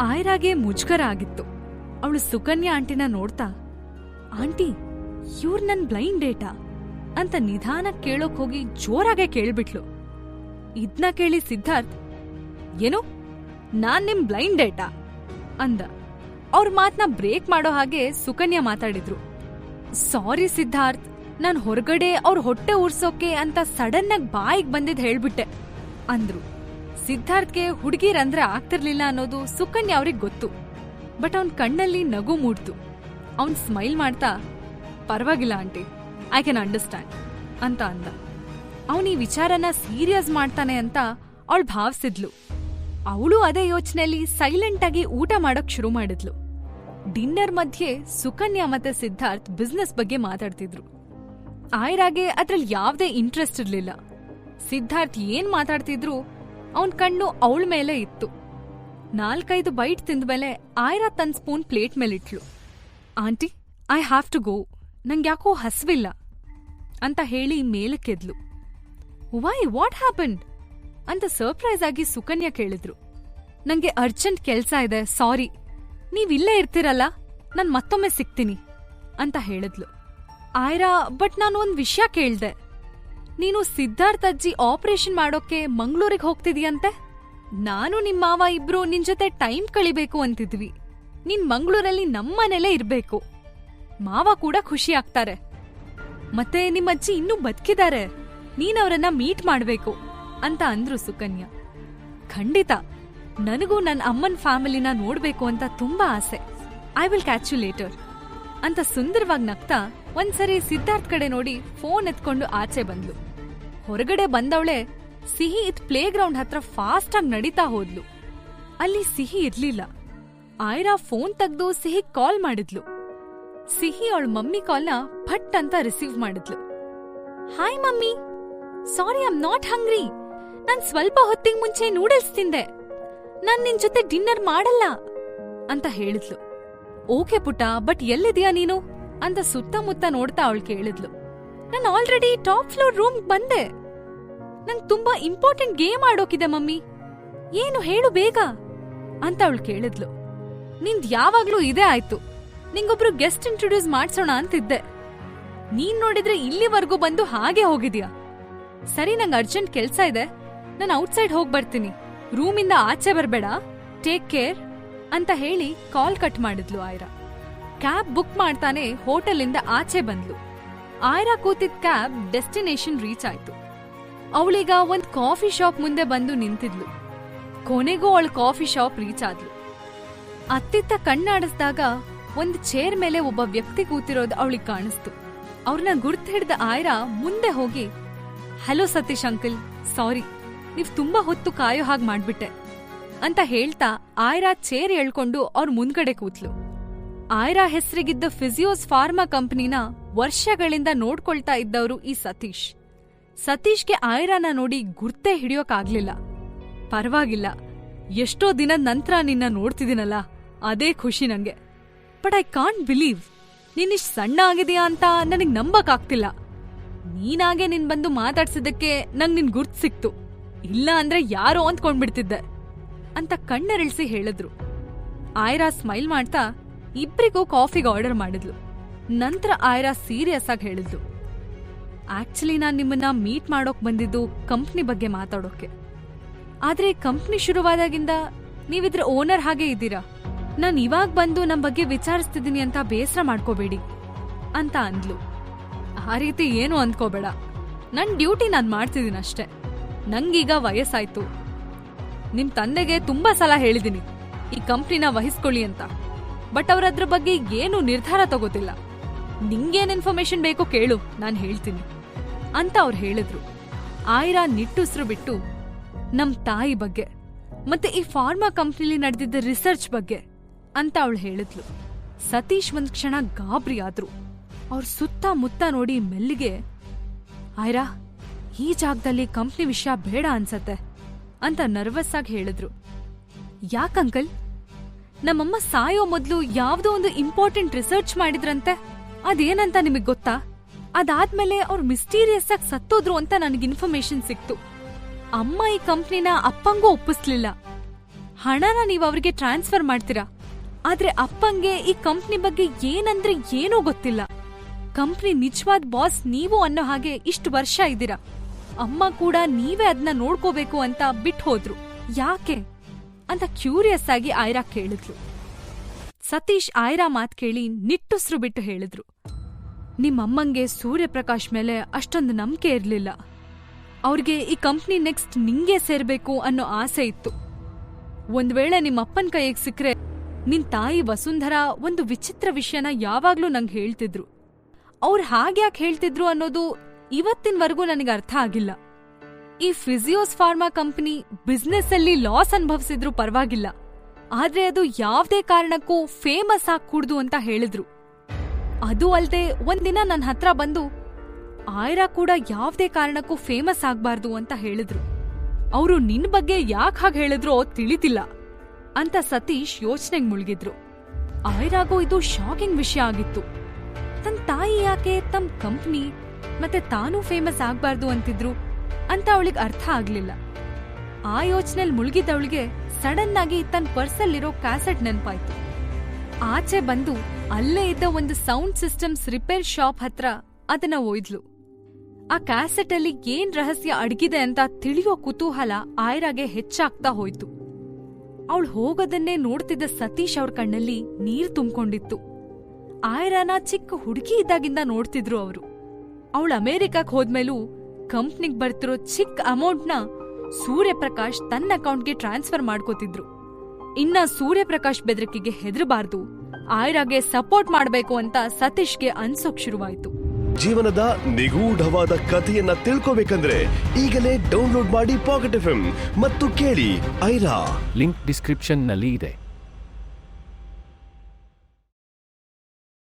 ಆಯ್ರಾಗೆ ಮುಜುಗರ ಆಗಿತ್ತು. ಅವಳು ಸುಕನ್ಯಾ ಆಂಟಿನ ನೋಡ್ತಾ, ಆಂಟಿ, ಇವ್ರ್ ನನ್ ಬ್ಲೈಂಡ್ ಡೇಟಾ? ಅಂತ ನಿಧಾನ ಕೇಳೋಕ್ ಹೋಗಿ ಜೋರಾಗೆ ಕೇಳ್ಬಿಟ್ಲು. ಇದ್ನ ಕೇಳಿ ಸಿದ್ಧಾರ್ಥ್, ಏನು, ನಾನ್ ನಿಮ್ ಬ್ಲೈಂಡ್ ಡೇಟಾ? ಅಂದ. ಅವ್ರ ಮಾತ್ನ ಬ್ರೇಕ್ ಮಾಡೋ ಹಾಗೆ ಸುಕನ್ಯಾ ಮಾತಾಡಿದ್ರು. ಸಾರಿ ಸಿದ್ಧಾರ್ಥ್, ನಾನ್ ಹೊರಗಡೆ ಅವ್ರ ಹೊಟ್ಟೆ ಉರ್ಸೋಕೆ ಅಂತ ಸಡನ್ ಆಗಿ ಬಾಯಿಗೆ ಬಂದಿದ್ ಹೇಳ್ಬಿಟ್ಟೆ, ಅಂದ್ರು. ಸಿದ್ಧಾರ್ಥ್ಗೆ ಹುಡುಗಿರಂದ್ರೆ ಆಗ್ತಿರ್ಲಿಲ್ಲ ಅನ್ನೋದು ಸುಕನ್ಯಾ ಅವ್ರಿಗೆ ಗೊತ್ತು. ಬಟ್ ಅವನ್ ಕಣ್ಣಲ್ಲಿ ನಗು ಮೂಡ್ತು. ಅವನ್ ಸ್ಮೈಲ್ ಮಾಡ್ತಾ, ಪರವಾಗಿಲ್ಲ ಆಂಟಿ ಐ ಕ್ಯಾನ್ ಅಂಡರ್ಸ್ಟ್ಯಾಂಡ್ ಅಂತ ಅಂದ. ಅವನ್ ಈ ವಿಚಾರನ ಸೀರಿಯಸ್ ಮಾಡ್ತಾನೆ ಅಂತ ಅವಳು ಭಾವಿಸಿದ್ಲು. ಅವಳು ಅದೇ ಯೋಚನೆಯಲ್ಲಿ ಸೈಲೆಂಟ್ ಆಗಿ ಊಟ ಮಾಡಕ್ ಶುರು ಮಾಡಿದ್ಲು. ಡಿನ್ನರ್ ಮಧ್ಯೆ ಸುಕನ್ಯಾ ಮತ್ತೆ ಸಿದ್ಧಾರ್ಥ್ ಬಿಸ್ನೆಸ್ ಬಗ್ಗೆ ಮಾತಾಡ್ತಿದ್ರು. ಆಯ್ರಾಗೆ ಅದ್ರಲ್ಲಿ ಯಾವ್ದೇ ಇಂಟ್ರೆಸ್ಟ್ ಇರ್ಲಿಲ್ಲ. ಸಿದ್ಧಾರ್ಥ್ ಏನ್ ಮಾತಾಡ್ತಿದ್ರು ಅವನ್ ಕಣ್ಣು ಅವಳ ಮೇಲೆ ಇತ್ತು. ನಾಲ್ಕೈದು ಬೈಟ್ ತಿಂದ್ಮೇಲೆ ಆಯ್ರಾ ತನ್ spoon plate ಮೇಲಿಟ್ಲು aunty, I have to go. ನಂಗ್ಯಾಕೋ ಹಸಿವಿಲ್ಲ, ಅಂತ ಹೇಳಿ ಮೇಲಕ್ಕೆದ್ಲು. ವೈ? ವಾಟ್ ಹ್ಯಾಪನ್ಡ್ ಅಂತ ಸರ್ಪ್ರೈಸ್ ಆಗಿ ಸುಕನ್ಯಾ ಕೇಳಿದ್ರು. ನಂಗೆ ಅರ್ಜೆಂಟ್ ಕೆಲ್ಸ ಇದೆ, ಸಾರಿ. ನೀವಿಲ್ಲೇ ಇರ್ತಿರಲ್ಲ, ನಾನು ಮತ್ತೊಮ್ಮೆ ಸಿಗ್ತೀನಿ, ಅಂತ ಹೇಳಿದ್ಲು. ಆಯ್ರಾ, ಬಟ್ ನಾನು ಒಂದು ವಿಷಯ ಕೇಳ್ದೆ. ನೀನು ಸಿದ್ಧಾರ್ಥ್ ಅಜ್ಜಿ ಆಪರೇಷನ್ ಮಾಡೋಕೆ ಮಂಗ್ಳೂರಿಗೆ ಹೋಗ್ತಿದೀಯಂತೆ? ನಾನು ನಿಮ್ಮ ಮಾವ ಇಬ್ರು ನಿನ್ ಜೊತೆ ಟೈಮ್ ಕಳಿಬೇಕು ಅಂತಿದ್ವಿ. ನಿನ್ ಮಂಗ್ಳೂರಲ್ಲಿ ನಮ್ಮನೆಲೇ ಇರ್ಬೇಕು. ಮಾವ ಕೂಡ ಖುಷಿ ಆಗ್ತಾರೆ. ಮತ್ತೆ ನಿಮ್ಮ ಅಜ್ಜಿ ಇನ್ನೂ ಬದುಕಿದ್ದಾರೆ. ನೀನವರನ್ನ ಮೀಟ್ ಮಾಡ್ಬೇಕು ಅಂತ ಅಂದ್ರು ಸುಕನ್ಯಾ. ಖಂಡಿತ. ನನಗೂ ನನ್ನ ಅಮ್ಮನ್ ಫ್ಯಾಮಿಲಿನ ನೋಡ್ಬೇಕು ಅಂತ ತುಂಬಾ ಆಸೆ. I will catch you later ಅಂತ ಸುಂದರವಾಗಿ ನಗ್ತಾ ಒಂದ್ಸರಿ ಸಿದ್ಧಾರ್ಥ್ ಕಡೆ ನೋಡಿ ಫೋನ್ ಎತ್ಕೊಂಡು ಆಚೆ ಬಂದ್ಲು. ಹೊರಗಡೆ ಬಂದವಳೆ ಸಿಹಿ ಇದ್ ಪ್ಲೇ ಗ್ರೌಂಡ್ ಹತ್ರ ಫಾಸ್ಟ್ ಆಗಿ ನಡೀತಾ ಹೋದ್ಲು. ಅಲ್ಲಿ ಸಿಹಿ ಇರ್ಲಿಲ್ಲ. ಆಯ್ರಾ ಫೋನ್ ತೆಗ್ದು ಸಿಹಿ ಕಾಲ್ ಮಾಡಿದ್ಲು. ಸಿಹಿ ಅವಳ ಮಮ್ಮಿ ಕಾಲ್ನ ಫಟ್ ಅಂತ ರಿಸೀವ್ ಮಾಡಿದ್ಲು. Hi mummy. Sorry I'm not hungry ನಾನ್ ಸ್ವಲ್ಪ ಹೊತ್ತಿಗೆ ಮುಂಚೆ ನೂಡಲ್ಸ್ ತಿಂದೆ. ನಾನ್ ನಿನ್ ಜೊತೆ ಡಿನ್ನರ್ ಮಾಡಲ್ಲ ಅಂತ ಹೇಳಿದ್ಲು. ಓಕೆ ಪುಟ ಬಟ್ ಎಲ್ಲಿದ್ಯಾ ನೀನು? ಅಂತ ಸುತ್ತಮುತ್ತ ನೋಡ್ತಾ ಅವಳು ಕೇಳಿದ್ಲು. ನಾನು ಆಲ್ರೆಡಿ ಟಾಪ್ ಫ್ಲೋರ್ ರೂಮ್ ಬಂದೆ. ನಂಗ್ ತುಂಬಾ ಇಂಪಾರ್ಟೆಂಟ್ ಗೇಮ್ ಆಡೋಕಿದೆ, ಮಮ್ಮಿ. ಏನು ಹೇಳು ಬೇಗ ಅಂತ ಅವಳು ಕೇಳಿದ್ಲು. ನಿಂದ್ ಯಾವಾಗ್ಲೂ ಇದೇ ಆಯ್ತು. ನಿಂಗೊಬ್ರು ಗೆಸ್ಟ್ ಇಂಟ್ರೊಡ್ಯೂಸ್ ಮಾಡ್ಸೋಣ ಅಂತಿದ್ದೆ. ನೀನ್ ನೋಡಿದ್ರೆ ಇಲ್ಲಿವರೆಗೂ ಬಂದು ಹಾಗೆ ಹೋಗಿದ್ಯಾ? ಸರಿ, ನಂಗೆ ಅರ್ಜೆಂಟ್ ಕೆಲ್ಸ ಇದೆ. ನಾನು ಔಟ್ಸೈಡ್ ಹೋಗಿ ಬರ್ತೀನಿ. ರೂಮಿಂದ ಆಚೆ ಬರಬೇಡ. ಟೇಕ್ ಕೇರ್ ಅಂತ ಹೇಳಿ ಕಾಲ್ ಕಟ್ ಮಾಡಿದ್ಲು ಆಯ್ರಾ. ಕ್ಯಾಬ್ ಬುಕ್ ಮಾಡ್ತಾನೆ ಹೋಟೆಲಿಂದ ಆಚೆ ಬಂದ್ಲು. ಆಯ್ರಾ ಕೂತಿದ್ ಕ್ಯಾಬ್ ಡೆಸ್ಟಿನೇಷನ್ ರೀಚ್ ಆಯ್ತು. ಅವಳೀಗ ಒಂದ್ ಕಾಫಿ ಶಾಪ್ ಮುಂದೆ ಬಂದು ನಿಂತಿದ್ಲು. ಕೊನೆಗೂ ಅವಳ ಕಾಫಿ ಶಾಪ್ ರೀಚ್ ಆದ್ಲು. ಅತ್ತಿತ್ತ ಕಣ್ಣಾಡಿಸಿದಾಗ ಒಂದ್ ಚೇರ್ ಮೇಲೆ ಒಬ್ಬ ವ್ಯಕ್ತಿ ಕೂತಿರೋದು ಅವಳಿಗೆ ಕಾಣಿಸ್ತು. ಅವ್ರನ್ನ ಗುರ್ತ್ ಹಿಡ್ದ ಆಯ್ರಾ ಮುಂದೆ ಹೋಗಿ, ಹಲೋ ಸತೀಶ್ ಅಂಕಲ್, ಸಾರಿ, ನೀವ್ ತುಂಬಾ ಹೊತ್ತು ಕಾಯೋ ಹಾಗೆ ಮಾಡ್ಬಿಟ್ಟೆ, ಅಂತ ಹೇಳ್ತಾ ಆಯ್ರಾ ಚೇರ್ ಎಳ್ಕೊಂಡು ಅವ್ರ ಮುಂದ್ಗಡೆ ಕೂತ್ಲು. ಆಯ್ರಾ ಹೆಸರಿಗಿದ್ದ ಫಿಸಿಯೋಸ್ ಫಾರ್ಮಾ ಕಂಪನಿನ ವರ್ಷಗಳಿಂದ ನೋಡ್ಕೊಳ್ತಾ ಇದ್ದವರು ಈ ಸತೀಶ್. ಸತೀಶ್ಗೆ ಆಯ್ರಾನ ನೋಡಿ ಗುರ್ತೇ ಹಿಡಿಯೋಕಾಗ್ಲಿಲ್ಲ. ಪರವಾಗಿಲ್ಲ. ಎಷ್ಟೋ ದಿನದ ನಂತರ ನಿನ್ನ ನೋಡ್ತಿದ್ದೀನಲ್ಲ, ಅದೇ ಖುಷಿ ನಂಗೆ. ಬಟ್ ಐ ಕಾಂಟ್ ಬಿಲೀವ್ ನೀನಿಷ್ಟು ಸಣ್ಣ ಆಗಿದೆಯಾ ಅಂತ ನನಗೆ ನಂಬಕ್ಕಾಗ್ತಿಲ್ಲ. ನೀನಾಗೆ ನಿನ್ ಬಂದು ಮಾತಾಡ್ಸಿದ್ದಕ್ಕೆ ನಂಗೆ ನಿನ್ ಗುರ್ತು ಸಿಕ್ತು. ಇಲ್ಲ ಅಂದ್ರೆ ಯಾರೋ ಅಂದ್ಕೊಂಡ್ಬಿಡ್ತಿದ್ದೆ ಅಂತ ಕಣ್ಣರಿಳಿಸಿ ಹೇಳಿದ್ರು. ಆಯ್ರಾ ಸ್ಮೈಲ್ ಮಾಡ್ತಾ ಇಬ್ರಿಗೂ ಕಾಫಿಗೆ ಆರ್ಡರ್ ಮಾಡಿದ್ಲು. ನಂತರ ಆಯ್ರಾ ಸೀರಿಯಸ್ ಆಗಿ ಹೇಳಿದ್ಲು. ಆಕ್ಚುಲಿ ನಾನು ನಿಮ್ಮನ್ನ ಮೀಟ್ ಮಾಡೋಕ್ ಬಂದಿದ್ದು ಕಂಪ್ನಿ ಬಗ್ಗೆ ಮಾತಾಡೋಕೆ. ಆದ್ರೆ ಕಂಪ್ನಿ ಶುರುವಾದಾಗಿಂದ ನೀವಿದ್ರ ಓನರ್ ಹಾಗೆ ಇದ್ದೀರಾ? ನಾನ್ ಇವಾಗ ಬಂದು ನಮ್ ಬಗ್ಗೆ ವಿಚಾರಿಸ್ತಿದ್ದೀನಿ ಅಂತ ಬೇಸರ ಮಾಡ್ಕೋಬೇಡಿ ಅಂತ ಅಂದ್ಲು. ಆ ರೀತಿ ಏನು ಅಂದ್ಕೋಬೇಡ. ನನ್ ಡ್ಯೂಟಿ ನಾನು ಮಾಡ್ತಿದ್ದೀನಿ ಅಷ್ಟೇ. ನಂಗೀಗ ವಯಸ್ಸಾಯ್ತು. ನಿಮ್ ತಂದೆಗೆ ತುಂಬಾ ಸಲ ಹೇಳಿದ್ದೀನಿ ಈ ಕಂಪ್ನಿನ ವಹಿಸ್ಕೊಳ್ಳಿ ಅಂತ. ಬಟ್ ಅವ್ರದ್ರ ಬಗ್ಗೆ ಏನು ನಿರ್ಧಾರ ತಗೋತಿಲ್ಲ. ನಿಂಗೇನ್ ಇನ್ಫಾರ್ಮೇಶನ್ ಬೇಕೋ ಕೇಳು, ನಾನು ಹೇಳ್ತೀನಿ. ಅಂತ ಅವ್ರು ಹೇಳಿದ್ರು. ಆಯ್ರಾ ನಿಟ್ಟುಸ್ರು ಬಿಟ್ಟು, ನಮ್ ತಾಯಿ ಬಗ್ಗೆ, ಮತ್ತೆ ಈ ಫಾರ್ಮಾ ಕಂಪ್ನಿಲಿ ನಡೆದಿದ್ದ ರಿಸರ್ಚ್ ಬಗ್ಗೆ, ಅಂತ ಅವಳು ಹೇಳಿದ್ಲು. ಸತೀಶ್ ಒಂದ್ ಕ್ಷಣ ಗಾಬ್ರಿ ಆದ್ರು. ಅವ್ರ ಸುತ್ತ ಮುತ್ತ ನೋಡಿ ಮೆಲ್ಲಿಗೆ, ಆಯ್ರಾ, ಈ ಜಾಗದಲ್ಲಿ ಕಂಪ್ನಿ ವಿಷಯ ಬೇಡ ಅನ್ಸತ್ತೆ, ಅಂತ ನರ್ವಸ್ ಆಗಿ ಹೇಳಿದ್ರು. ಯಾಕಂಕಲ್ ನಮ್ಮಮ್ಮ ಸಾಯೋ ಮೊದ್ಲು ಯಾವ್ದೋ ಒಂದು ಇಂಪಾರ್ಟೆಂಟ್ ರಿಸರ್ಚ್ ಮಾಡಿದ್ರಂತೆ, ಅದೇನಂತ ನಿಮಗ್ ಗೊತ್ತಾ? ಅದಾದ್ಮೇಲೆ ಅವ್ರು ಮಿಸ್ಟೀರಿಯಸ್ ಆಗಿ ಸತ್ತೋದ್ರು ಅಂತ ನನಗೆ ಇನ್ಫಾರ್ಮೇಶನ್ ಸಿಕ್ತು. ಅಮ್ಮ ಈ ಕಂಪ್ನಿನ ಅಪ್ಪಂಗೂ ಒಪ್ಪಿಸ್ಲಿಲ್ಲ. ಹಣನ ನೀವು ಅವ್ರಿಗೆ ಟ್ರಾನ್ಸ್ಫರ್ ಮಾಡ್ತೀರಾ? ಆದ್ರೆ ಅಪ್ಪಂಗೆ ಈ ಕಂಪ್ನಿ ಬಗ್ಗೆ ಏನಂದ್ರೆ ಏನೂ ಗೊತ್ತಿಲ್ಲ. ಕಂಪ್ನಿ ನಿಜವಾದ ಬಾಸ್ ನೀವು ಅನ್ನೋ ಹಾಗೆ ಇಷ್ಟು ವರ್ಷ ಇದ್ದೀರಾ. ಅಮ್ಮ ಕೂಡ ನೀವೇ ಅದನ್ನ ನೋಡ್ಕೋಬೇಕು ಅಂತ ಬಿಟ್ಟು ಹೋದ್ರು. ಯಾಕೆ? ಅಂತ ಕ್ಯೂರಿಯಸ್ ಆಗಿ ಆಯ್ರಾ ಕೇಳಿದ್ಲು ಸತೀಶ್ ಆಯ್ರಾ ಮಾತ್ ಕೇಳಿ ನಿಟ್ಟುಸ್ರು ಬಿಟ್ಟು ಹೇಳಿದ್ರು. ನಿಮ್ಮಮ್ಮಂಗೆ ಸೂರ್ಯಪ್ರಕಾಶ್ ಮೇಲೆ ಅಷ್ಟೊಂದು ನಂಬಿಕೆ ಇರಲಿಲ್ಲ. ಅವ್ರಿಗೆ ಈ ಕಂಪ್ನಿ ನೆಕ್ಸ್ಟ್ ನಿಂಗೆ ಸೇರ್ಬೇಕು ಅನ್ನೋ ಆಸೆ ಇತ್ತು. ಒಂದ್ ವೇಳೆ ನಿಮ್ಮಪ್ಪನ ಕೈಗೆ ಸಿಕ್ರೆ ನಿನ್ ತಾಯಿ ವಸುಂಧರಾ ಒಂದು ವಿಚಿತ್ರ ವಿಷಯನ ಯಾವಾಗ್ಲೂ ನಂಗೆ ಹೇಳ್ತಿದ್ರು. ಅವ್ರು ಹಾಗ್ಯಾಕೆ ಹೇಳ್ತಿದ್ರು ಅನ್ನೋದು ಇವತ್ತಿನವರೆಗೂ ನನಗೆ ಅರ್ಥ ಆಗಿಲ್ಲ. ಈ ಫಿಸಿಯೋಸ್ ಫಾರ್ಮಾ ಕಂಪನಿ ಬಿಸ್ನೆಸ್ ಅಲ್ಲಿ ಲಾಸ್ ಅನುಭವಿಸಿದ್ರು ಪರವಾಗಿಲ್ಲ. ಆದ್ರೆ ಅದು ಯಾವ್ದೇ ಕಾರಣಕ್ಕೂ ಫೇಮಸ್ ಆಗ್ಕೂಡ್ದು ಅಂತ ಹೇಳಿದ್ರು. ಅದು ಅಲ್ದೆ ಒಂದಿನ ನನ್ನ ಹತ್ರ ಬಂದು, ಆಯ್ರಾ ಕೂಡ ಯಾವುದೇ ಕಾರಣಕ್ಕೂ ಫೇಮಸ್ ಆಗ್ಬಾರ್ದು ಅಂತ ಹೇಳಿದ್ರು. ಅವರು ನಿನ್ ಬಗ್ಗೆ ಯಾಕ್ ಹಾಗೆ ಹೇಳಿದ್ರೋ ತಿಳಿತಿಲ್ಲ, ಅಂತ ಸತೀಶ್ ಯೋಚನೆಗೆ ಮುಳುಗಿದ್ರು. ಆಯ್ರಾಗೂ ಇದು ಶಾಕಿಂಗ್ ವಿಷಯ ಆಗಿತ್ತು. ತನ್ ತಾಯಿ ಯಾಕೆ, ತಮ್ ಕಂಪ್ನಿ ಮತ್ತೆ ತಾನೂ ಫೇಮಸ್ ಆಗ್ಬಾರ್ದು ಅಂತಿದ್ರು ಅಂತ ಅವಳಿಗೆ ಅರ್ಥ ಆಗ್ಲಿಲ್ಲ. ಆ ಯೋಚನೆಲ್ ಮುಳುಗಿದವಳಿಗೆ ಸಡನ್ ಆಗಿ ತನ್ನ ಪರ್ಸಲ್ಲಿರೋ ಕ್ಯಾಸೆಟ್ ನೆನ್ಪಾಯ್ತು. ಆಚೆ ಬಂದು ಅಲ್ಲೇ ಇದ್ದ ಒಂದು ಸೌಂಡ್ ಸಿಸ್ಟಮ್ಸ್ ರಿಪೇರ್ ಶಾಪ್ ಹತ್ರ ಅದನ್ನ ಒಯ್ದ್ಲು. ಆ ಕ್ಯಾಸೆಟ್ ಅಲ್ಲಿ ಏನ್ ರಹಸ್ಯ ಅಡಗಿದೆ ಅಂತ ತಿಳಿಯೋ ಕುತೂಹಲ ಆಯ್ರಾಗೆ ಹೆಚ್ಚಾಗ್ತಾ ಹೋಯ್ತು. ಅವಳು ಹೋಗೋದನ್ನೇ ನೋಡ್ತಿದ್ದ ಸತೀಶ್ ಅವ್ರ ಕಣ್ಣಲ್ಲಿ ನೀರ್ ತುಂಬಿಕೊಂಡಿತ್ತು. ಆಯ್ರಾನ ಚಿಕ್ಕ ಹುಡುಗಿ ಇದ್ದಾಗಿಂದ ನೋಡ್ತಿದ್ರು ಅವರು. ಅವಳು ಅಮೆರಿಕಕ್ ಹೋದ್ಮೇಲೂ ಕಂಪ್ನಿಗ್ ಬರ್ತಿರೋ ಚಿಕ್ಕ ಅಮೌಂಟ್ನ ಸೂರ್ಯಪ್ರಕಾಶ್ ತನ್ನ ಅಕೌಂಟ್ಗೆ ಟ್ರಾನ್ಸ್ಫರ್ ಮಾಡ್ಕೋತಿದ್ರು. ಇನ್ನ ಸೂರ್ಯಪ್ರಕಾಶ್ ಬೆದರಿಕೆಗೆ ಹೆದರಬಾರ್ದು. ಆಯ್ರಾಗೆ ಸಪೋರ್ಟ್ ಮಾಡಬೇಕು ಅಂತ ಸತೀಶ್ಗೆ ಅನ್ಸೋಕ್ ಶುರುವಾಯ್ತು. ಜೀವನದ ನಿಗೂಢವಾದ ಕಥೆಯನ್ನ ತಿಳ್ಕೋಬೇಕಂದ್ರೆ ಈಗಲೇ ಡೌನ್ಲೋಡ್ ಮಾಡಿ ಪಾಕೆಟ್ ಎಫ್ ಮತ್ತು ಕೇಳಿ ಐರಾ. ಲಿಂಕ್ ಡಿಸ್ಕ್ರಿಪ್ಷನ್ನಲ್ಲಿ ಇದೆ.